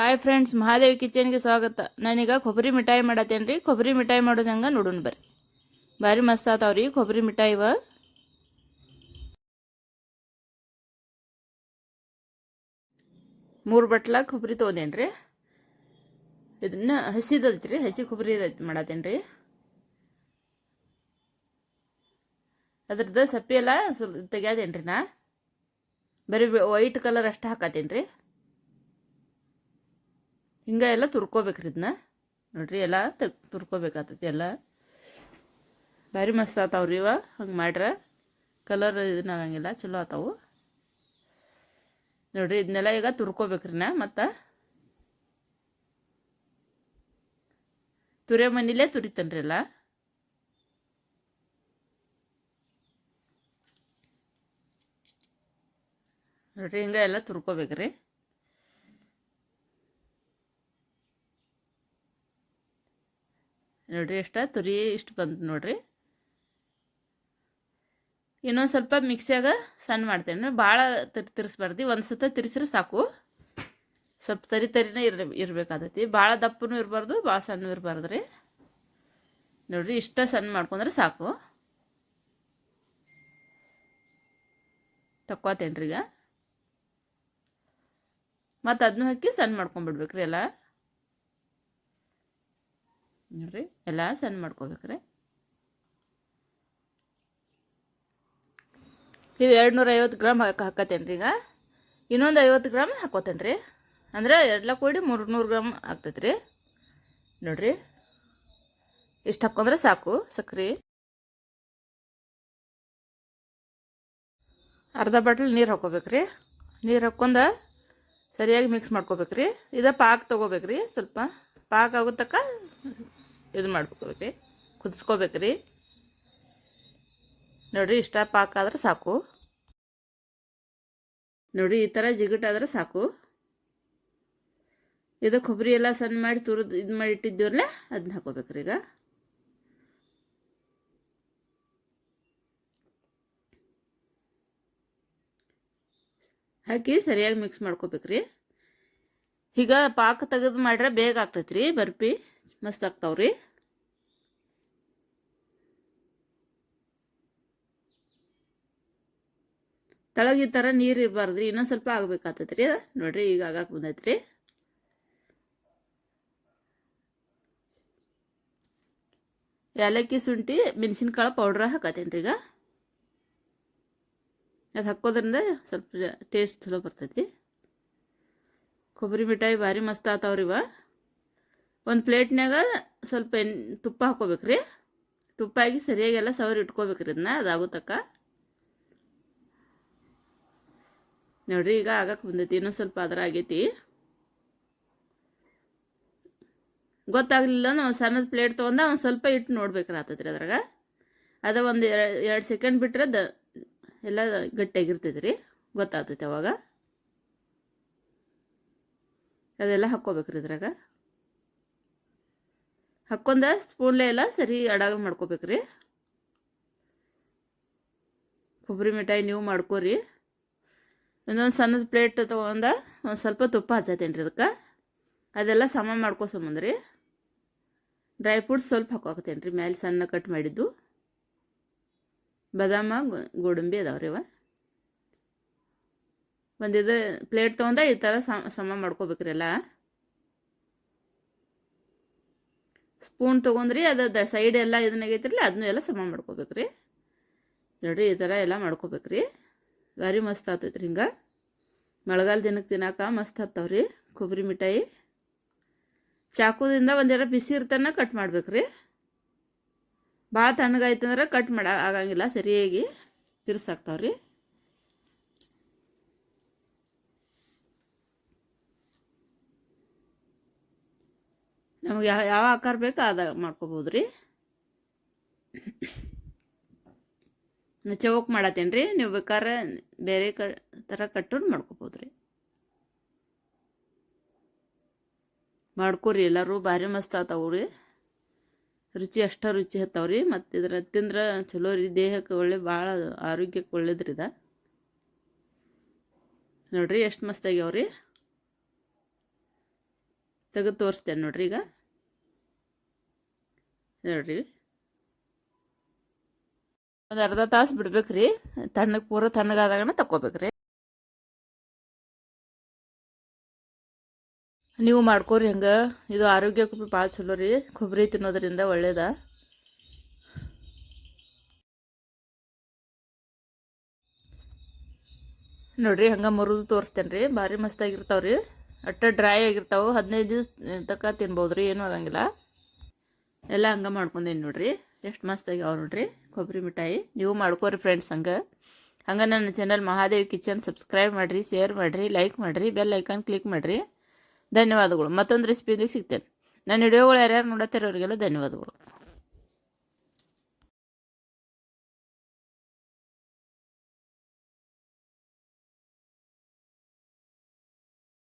Hi friends Mahadevi ಕಿಚನ್ಗೆ ಸ್ವಾಗತ. ನಾನೀಗ ಕೊಬ್ಬರಿ ಮಿಠಾಯಿ ಮಾಡತ್ತೇನೆ ರೀ ಕೊಬ್ಬರಿ ಮಿಠಾಯಿ ಮಾಡೋದು ಹಂಗೆ ನೋಡೋಣ ಬರ್ರಿ. ಭಾರಿ ಮಸ್ತ್ ಆತಾವ್ರಿ ಕೊಬ್ಬರಿ ಮಿಠಾಯಿ ಇವ. ಮೂರು ಬಟ್ಲ ಕೊಬ್ಬರಿ ತೊಗೊಂಡೇನಿ ರೀ ಇದನ್ನ ಹಸಿದೈತಿ ರೀ ಹಸಿ ಕೊಬ್ಬರಿ ಮಾಡತ್ತೇನೆ ರೀ ಅದ್ರದ್ದು ಸಪ್ಪಿ ಎಲ್ಲ ಸ್ವಲ್ಪ ತೆಗ್ಯಾದೇನು ರೀ ನಾ. ಬರೀ ವೈಟ್ ಕಲರ್ ಅಷ್ಟು ಹಾಕತ್ತೇನೆ ರೀ ಹಿಂಗೆ ಎಲ್ಲ ತುರ್ಕೋಬೇಕ್ರಿ ಇದನ್ನ ನೋಡ್ರಿ ಎಲ್ಲ ತೆಗ್ ತುರ್ಕೋಬೇಕಾಗ್ತೈತಿ ಎಲ್ಲ. ಭಾರಿ ಮಸ್ತ್ ಆತಾವ್ರಿ ಇವ. ಹಂಗೆ ಮಾಡ್ರೆ. ಕಲರ್ ಇದನ್ನ ಆಗಂಗಿಲ್ಲ, ಚಲೋ ಆತಾವು. ನೋಡ್ರಿ ಇದನ್ನೆಲ್ಲ ಈಗ ತುರ್ಕೋಬೇಕ್ರಿ ನಾ ಮತ್ತು. ತುರೆ ಮನೇಲೇ ತುರಿತೇನೆ ರೀ ಎಲ್ಲ. ನೋಡ್ರಿ ಹಿಂಗೆ ಎಲ್ಲ ತುರ್ಕೋಬೇಕ್ರಿ. ನೋಡ್ರಿ ಎಷ್ಟ ತುರಿ ಇಷ್ಟು ಬಂತು ನೋಡಿರಿ. ಇನ್ನೊಂದು ಸ್ವಲ್ಪ ಮಿಕ್ಸಿಯಾಗ ಸಣ್ಣ ಮಾಡ್ತೇನೆ. ಭಾಳ ತರಿ ತಿರ್ಸ್ಬಾರ್ದು. ಒಂದು ಸತ ತಿರ್ಸಿದ್ರೆ ಸಾಕು. ಸ್ವಲ್ಪ ತರಿ ತರಿನೇ ಇರ್ ಇರಬೇಕಾದೈತಿ. ಭಾಳ ದಪ್ಪನೂ ಇರಬಾರ್ದು ಭಾಳ ಸಣ್ಣ ಇರಬಾರ್ದು ರೀ. ನೋಡಿರಿ, ಇಷ್ಟ ಸಣ್ಣ ಮಾಡ್ಕೊಂಡ್ರೆ ಸಾಕು. ತಕ್ಕೋತೇನ್ರಿ ಈಗ ಮತ್ತು ಅದನ್ನೂ ಹಾಕಿ ಸಣ್ಣ ಮಾಡ್ಕೊಂಬಿಡ್ಬೇಕ್ರಿ ಎಲ್ಲ. ನೋಡ್ರಿ, ಎಲ್ಲ ಸಣ್ಣ ಮಾಡ್ಕೋಬೇಕ್ರಿ. ಇದು ಎರಡು ನೂರ ಐವತ್ತು ಗ್ರಾಮ್ ಹಾಕ ಹಾಕತ್ತೇನೆ ರೀ ಈಗ. ಇನ್ನೊಂದು ಐವತ್ತು ಗ್ರಾಮ್ ಹಾಕೋತೇನೆ ರೀ ಅಂದ್ರೆ ಎಲ್ಲ ಕೂಡಿ ಮೂರು ನೂರು ಗ್ರಾಮ್ ಆಗ್ತೈತೆ ರೀ ನೋಡ್ರಿ, ಇಷ್ಟು ಹಾಕೊಂಡ್ರೆ ಸಾಕು ಸಕ್ರೆ. ಅರ್ಧ ಬಾಟ್ಲ್ ನೀರು ಹಾಕೋಬೇಕ್ರಿ. ನೀರು ಹಾಕೊಂಡು ಸರಿಯಾಗಿ ಮಿಕ್ಸ್ ಮಾಡ್ಕೋಬೇಕ್ರಿ. ಇದು ಪಾಕ್ ತೊಗೋಬೇಕ್ರಿ ಸ್ವಲ್ಪ. ಪಾಕ್ ಆಗೋ ತಕ್ಕ ಇದು ಮಾಡ್ಕೋಬೇಕ್ರಿ ಕುದಿಸ್ಕೋಬೇಕ್ರಿ. ನೋಡಿರಿ, ಇಷ್ಟ ಪಾಕ ಆದ್ರೆ ಸಾಕು. ನೋಡಿ ಈ ಥರ ಜಿಗಟಾದ್ರೆ ಸಾಕು. ಇದು ಕೊಬ್ಬರಿ ಎಲ್ಲ ಸಣ್ಣ ಮಾಡಿ ತುರಿದು ಇದು ಮಾಡಿ ಇಟ್ಟಿದ್ದೀವಲ್ಲ ಅದನ್ನ ಹಾಕೋಬೇಕ್ರಿ ಈಗ. ಹಾಕಿ ಸರಿಯಾಗಿ ಮಿಕ್ಸ್ ಮಾಡ್ಕೋಬೇಕ್ರಿ. ಈಗ ಪಾಕ ತೆಗೆದು ಮಾಡ್ರೆ ಬೇಗ ಆಗ್ತೈತ್ರಿ, ಬರ್ಪಿ. ಮಸ್ತ್ ಆಗ್ತಾವ್ರಿ. ತಳಗಿ ಥರ ನೀರು ಇರಬಾರ್ದ್ರಿ, ಇನ್ನೊಂದು ಸ್ವಲ್ಪ ಆಗ್ಬೇಕಾಗ್ತೈತ್ರಿ ನೋಡ್ರಿ ಈಗ ಆಗಾಕ ಬಂದೈತ್ರಿ. ಏಲಕ್ಕಿ ಶುಂಠಿ, ಮೆಣಸಿನ್ಕಾಳು ಪೌಡ್ರ್ ಹಾಕತ್ತೇನೆ ರೀ ಈಗ. ಅದು ಹಾಕೋದ್ರಿಂದ ಸ್ವಲ್ಪ ಟೇಸ್ಟ್ ಚಲೋ ಬರ್ತೈತಿ ಕೊಬ್ಬರಿ ಮಿಠಾಯಿ ಭಾರಿ ಮಸ್ತ್ ಆತಾವ್ರಿ ಇವ. ಒಂದು ಪ್ಲೇಟ್ನಾಗ ಸ್ವಲ್ಪ ಎನ್, ತುಪ್ಪ ಹಾಕೋಬೇಕ್ರಿ. ತುಪ್ಪ ಹಾಕಿ ಸರಿಯಾಗಿ ಎಲ್ಲ ಸವರಿ ಇಟ್ಕೋಬೇಕ್ರಿ ಅದನ್ನ ಅದಾಗೋ ತಕ್ಕ. ನೋಡ್ರಿ, ಈಗ ಆಗಕ್ಕೆ ಬಂದೈತಿ ಇನ್ನೂ ಸ್ವಲ್ಪ ಅದರ ಆಗೈತಿ. ಗೊತ್ತಾಗಲಿಲ್ಲ ನಾವು ಸಣ್ಣದ ಪ್ಲೇಟ್ ತೊಗೊಂಡ ಒಂದು ಸ್ವಲ್ಪ ಇಟ್ಟು ನೋಡ್ಬೇಕ್ರಿ ಆತೈತ್ರಿ ಅದ್ರಾಗ. ಅದ ಒಂದು ಎರಡು ಸೆಕೆಂಡ್ ಬಿಟ್ರೆ ದ, ಎಲ್ಲ ಗಟ್ಟಿಯಾಗಿರ್ತೈತಿ ರೀ ಗೊತ್ತಾಗ್ತೈತೆ ಅವಾಗ. ಅದೆಲ್ಲ ಹಾಕ್ಕೋಬೇಕ್ರಿ ಇದ್ರಾಗ ಹಾಕ್ಕೊಂಡ ಸ್ಪೂನ್ಲೆ ಎಲ್ಲ ಸರಿ ಅಡಾಗ ಮಾಡ್ಕೋಬೇಕ್ರಿ. ಕೊಬ್ಬರಿ ಮಿಠಾಯಿ ನೀವು ಮಾಡ್ಕೋರಿ. ಇನ್ನೊಂದು ಸಣ್ಣದ ಪ್ಲೇಟ್ ತೊಗೊಂಡ ಒಂದು ಸ್ವಲ್ಪ ತುಪ್ಪ ಹಚ್ಚತೇನೆ ರೀ ಅದಕ್ಕೆ. ಅದೆಲ್ಲ ಸಮ ಮಾಡ್ಕೋಸಂಬಂದ್ರಿ ಡ್ರೈ ಫ್ರೂಟ್ಸ್ ಸ್ವಲ್ಪ ಹಾಕೋಕತ್ತೇನೆ ರೀ ಮೇಲೆ ಸಣ್ಣ ಕಟ್ ಮಾಡಿದ್ದು. ಬಾದಾಮ ಗೋಡಂಬಿ ಅದಾವ್ರಿ ಇವ. ಒಂದು ಪ್ಲೇಟ್ ತೊಗೊಂಡ ಈ ಥರ ಸಮ ಮಾಡ್ಕೋಬೇಕ್ರಿ ಎಲ್ಲ. ಸ್ಪೂನ್ ತೊಗೊಂಡ್ರಿ ಅದು ಸೈಡ್ ಎಲ್ಲ ಇದನ್ನಾಗೈತಿರಲ್ಲ ಅದನ್ನೂ ಎಲ್ಲ ಸಮ ಮಾಡ್ಕೋಬೇಕ್ರಿ. ನೋಡಿರಿ ಈ ಥರ ಎಲ್ಲ ಮಾಡ್ಕೋಬೇಕ್ರಿ. ಭಾರಿ ಮಸ್ತ್ ಆಗ್ತೈತ್ರಿ ಹಿಂಗೆ. ಮಳೆಗಾಲ ದಿನಕ್ಕೆ ತಿನ್ನಾಕ ಮಸ್ತ್ ಹತ್ತವ್ರಿ ಕೊಬ್ಬರಿ ಮಿಠಾಯಿ. ಚಾಕುದಿಂದ ಒಂದೆರ ಬಿಸಿ ಇರ್ತನ ಕಟ್ ಮಾಡ್ಬೇಕ್ರಿ. ಭಾಳ ತಣ್ಣಗಾಯ್ತಂದ್ರೆ ಕಟ್ ಮಾಡ ಆಗಂಗಿಲ್ಲ, ಸರಿಯಾಗಿ ತಿರ್ಸಾಕ್ತಾವ್ರಿ. ನಮಗೆ ಯಾವ ಯಾವ ಆಕಾರ ಬೇಕೋ ಅದ ಮಾಡ್ಕೋಬೋದು ರೀ ಚೌಕ್ ಮಾಡತ್ತೇನೆ ರೀ ನೀವು ಬೇಕಾದ್ರೆ ಬೇರೆ ಕ ಥರ ಕಟ್ಟೋದು ಮಾಡ್ಕೋಬೋದು ರೀ ಮಾಡ್ಕೋರಿ, ಎಲ್ಲರೂ ಭಾರಿ ಮಸ್ತ್ ಆತಾವು ರೀ ರುಚಿ ಅಷ್ಟ ರುಚಿ ಹತ್ತಾವ್ರಿ, ಮತ್ತು ಇದ್ರ ತಿಂದ್ರೆ ಚಲೋ ರೀ, ದೇಹಕ್ಕೆ ಒಳ್ಳೆ, ಭಾಳ ಆರೋಗ್ಯಕ್ಕೆ ಒಳ್ಳೇದ್ರಿ ಇದ. ನೋಡ್ರಿ ಎಷ್ಟು ಮಸ್ತ್ ಆಗ್ಯಾವ್ರಿ. ತೆಗೆದು ತೋರಿಸ್ತೇನೆ ನೋಡ್ರಿ ಈಗ. ನೋಡ್ರಿ. ಒಂದು ಅರ್ಧ ತಾಸು ಬಿಡ್ಬೇಕ್ರಿ. ತಣ್ಣಗೆ ಪೂರ ತಣ್ಣಗಾದಾಗನ ತಗೋಬೇಕ್ರಿ ನೀವು ಮಾಡ್ಕೋರಿ ಹಂಗೆ. ಇದು ಆರೋಗ್ಯಕ್ಕೂ ಭಾಳ ಚಲೋ ರೀ. ಕೊಬ್ಬರಿ ತಿನ್ನೋದ್ರಿಂದ ಒಳ್ಳೇದ. ನೋಡ್ರಿ ಹಂಗೆ ಮುರಿದು ತೋರಿಸ್ತೇನೆ ರೀ ಭಾರಿ ಮಸ್ತಾಗಿರ್ತಾವೆ ರೀ ಅಟ್ಟ ಡ್ರೈ ಆಗಿರ್ತಾವೆ. ಹದಿನೈದು ದಿವ್ಸ ತಕ್ಕ ತಿನ್ಬೋದು ರೀ ಏನೂ ಆಗಂಗಿಲ್ಲ. ಎಲ್ಲ ಹಂಗೆ ಮಾಡ್ಕೊಂಡೇನಿ ನೋಡ್ರಿ. ಎಷ್ಟು ಮಸ್ತಾಗ್ಯಾವ ನೋಡ್ರಿ. ಕೊಬ್ಬರಿ ಮಿಠಾಯಿ. ನೀವು ಮಾಡ್ಕೋರಿ ಫ್ರೆಂಡ್ಸ್ ಹಂಗೆ. ಹಂಗೆ ನನ್ನ ಚಾನಲ್ ಮಹಾದೇವಿ ಕಿಚನ್ ಸಬ್ಸ್ಕ್ರೈಬ್ ಮಾಡಿರಿ ಶೇರ್ ಮಾಡಿರಿ ಲೈಕ್ ಮಾಡಿರಿ ಬೆಲ್ ಐಕಾನ್ ಕ್ಲಿಕ್ ಮಾಡಿರಿ. ಧನ್ಯವಾದಗಳು. ಮತ್ತೊಂದು ರೆಸಿಪಿಯೊಂದಿಗೆ ಸಿಗ್ತೇನೆ. ನನ್ನ ವಿಡಿಯೋಗಳು ಯಾರ್ಯಾರು ನೋಡತ್ತಿರೋರಿಗೆಲ್ಲ ಧನ್ಯವಾದಗಳು.